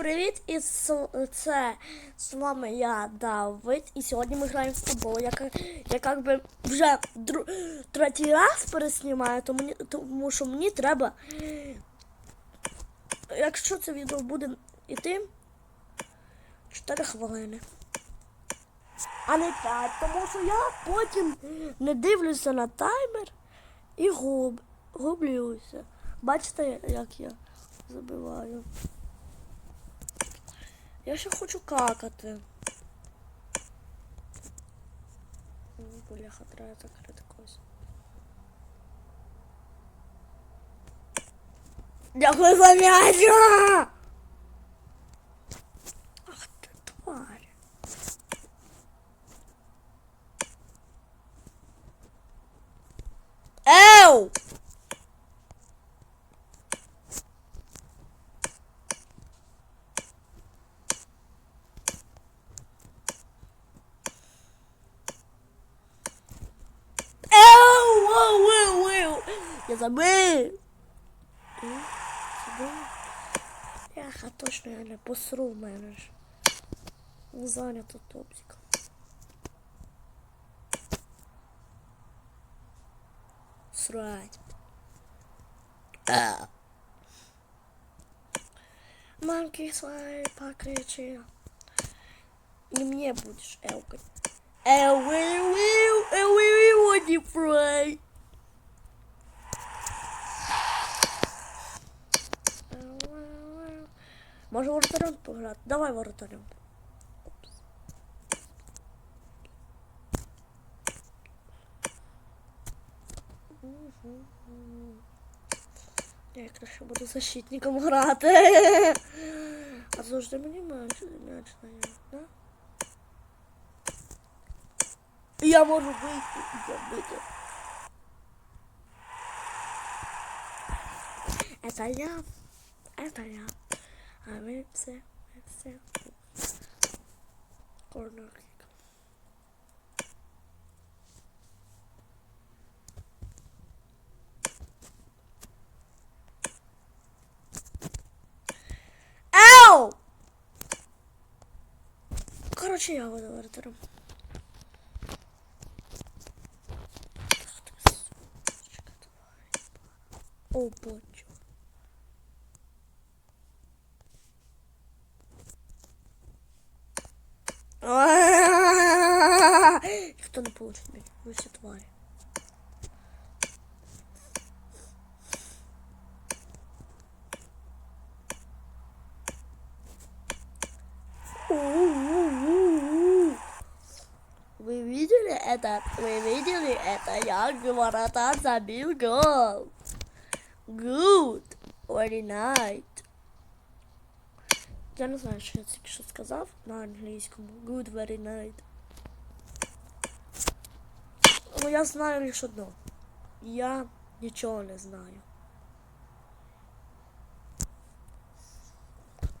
привіт! І це з вами я Давид. І сьогодні ми граємо в футбол. Я, я як би вже дру, третій раз переснімаю, тому, тому що мені треба. Якщо це відео буде йти 4 хвилини. А не 5, тому що я потім не дивлюся на таймер і губ, гублюся. Бачите, як я забиваю. Я ще хочу какати. Бляха, треба закрити когось. Дякую за Я Забив? Яха, точно я не посру в мене ж. Зайнято топсик. Срать. А. Мамки свои покричи. И мне будешь элкать. Эу, эу, эу, эу, эу, эу, не. Эу, эу, эу. Може воротарем пограти? Давай воротарем. Опс. Мгм. Я краще буду защитником грати. А завжди мені м'яч м'яч дає, да? Я можу вийти і забити. Это я. Это я. А ви все, ви все. Корнер. Ау! Короче, я буду воротарем. Ах ти, сучка тварь. О, боже. Ніхто не получить мене. Ви всі тварі. Вы видели это? Вы видели это? Я ворота забил гол. Good. Very night. Я не знаю, що я тільки що сказав на англійському. Good, very night. Ну, я знаю лише одно. Я нічого не знаю.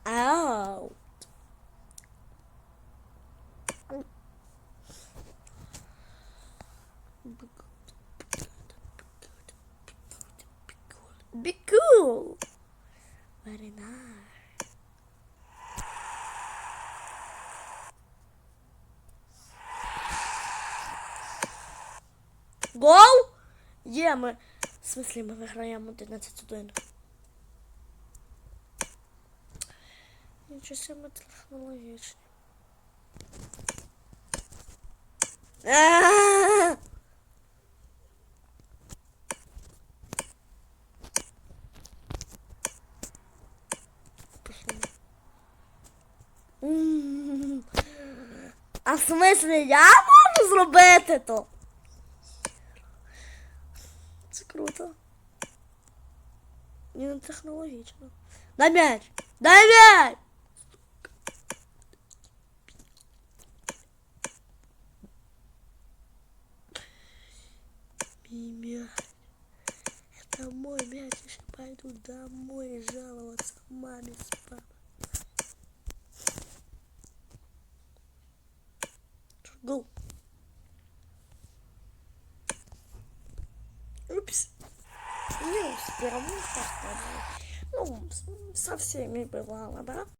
Ау. Be cool. Very nice. Гол? Є, ми. В смислі, ми виграємо 11-1. Нічого ми технологічні. А в смислі я можу зробити то? Круто. Не технологічно. Дай м'яч! Дай м'яч! Мой мяч. Это мой мяч. Сейчас пойду домой жаловаться маме с папой. Гол. Упс. Ну. Ну, с- со всеми бывало, да?